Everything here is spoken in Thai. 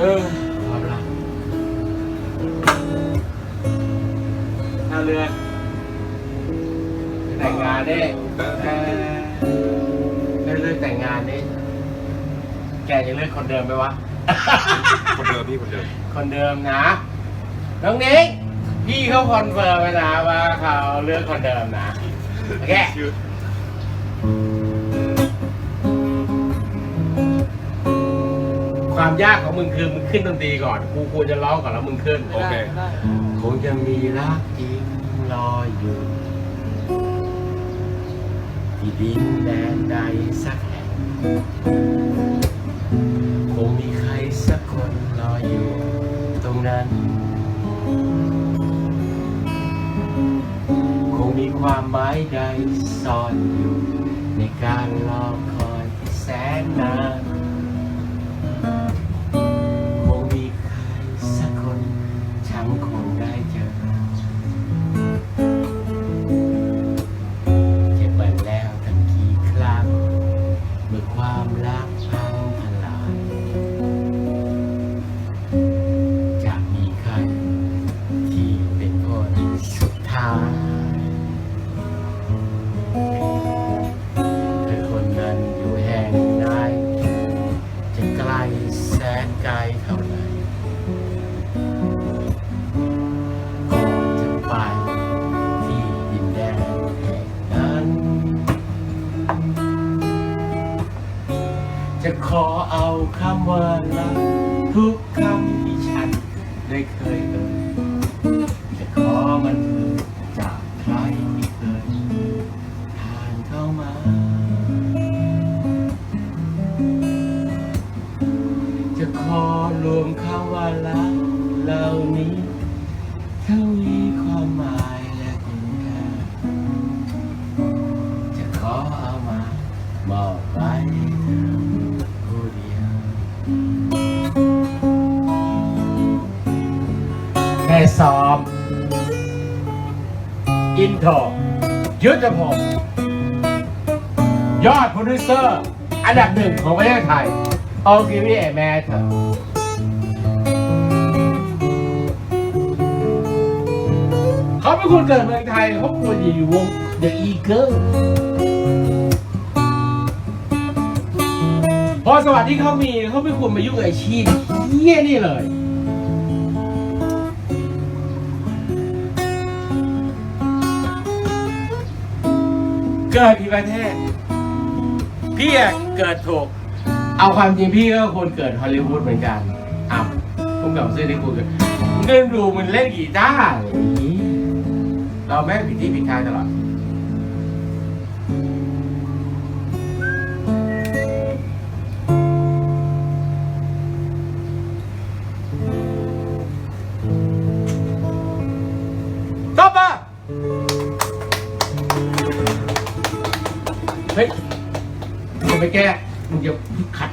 หนึ่งท่าเรือแต่งงานได้เรื่อยกแต่งงานนี่แกจะเลือกคนเดิมไหมวะ คนเดิมพี่คนเดิม คนเดิมนะ น้องนิกพี่เขาคอนเฟิร์มไปนะว่าเขาเลือกคนเดิมนะ โอเค ความยากของมึงคือมึงขึ้นดนตรีก่อนกูควรจะร้องก่อนแล้วมึงขึ้นโอเคคงจะมีรักจริงรออยู่ ที่ดินแดนใดสักแห่งคงมีใครสักคนรออยู่ ตรงนั้น คงมีความหมายใดซ่อนอยู่ในการรอค จะขอเอาคำว่ารักทุกคำที่ฉันได้เคยเอ่ยจะขอมันเอ่ยจากใครที่เคยผ่านเข้ามา จะขอรวมคำว่ารักเหล่านี้ทวีความหมาย สอบ อินโทรยุทธพงศ์ยอดโปรดิวเซอร์ อันดับหนึ่งของประเทศไทยเอากิวี่แม่เถอะเขาเป็นคนเกิดเมืองไทยเขาควรจะอยู่วง The Eagle พอสวัสดีเขามีเขาไม่ควรมายุ่งกับชีพเยี่ยนี่เลย เกิดผิดประเทศ พี่อะเกิดถูก เอาความจริงพี่ก็คนเกิดฮอลลีวูดเหมือนกันอ้าวผมกับซื้อที่กูเกิดมึงก็ดูมันเล่นกีตาร์เราแม่งผิดที่ผิดทางตลอด เฮ้ยมึงไปแก้มึงจะขัด